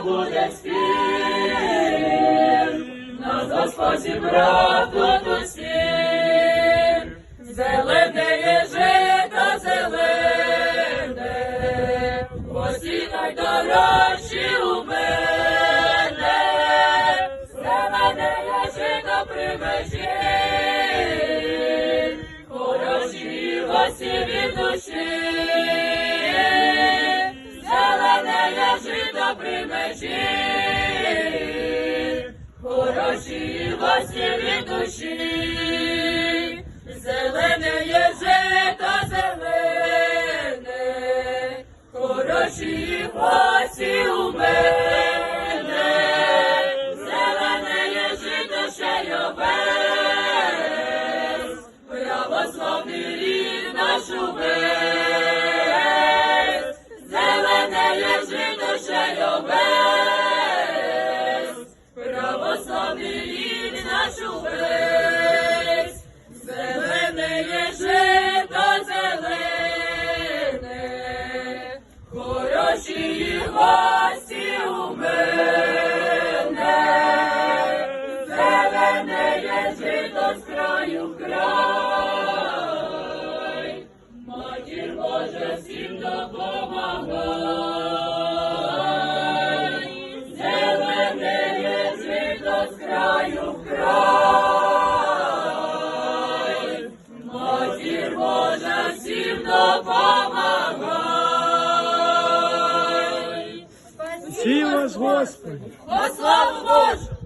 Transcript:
буде спів, нас за спасі брату усім, зелене є жита зелене, осі найдорожчі у мене, зелене є жита при межі, хороші осі від душі. При межі, хороші від душі, зелене є жито зелене, хороші гості у мене, зелене є жито ще й овець, православний рід наш увесь, православний рід наш зелене є жито зелене, хороші гості у мене, зелене є жито з краю в край, матір Боже всім допомагай, допомагай. Ці вас, Господи! О, славу Божу!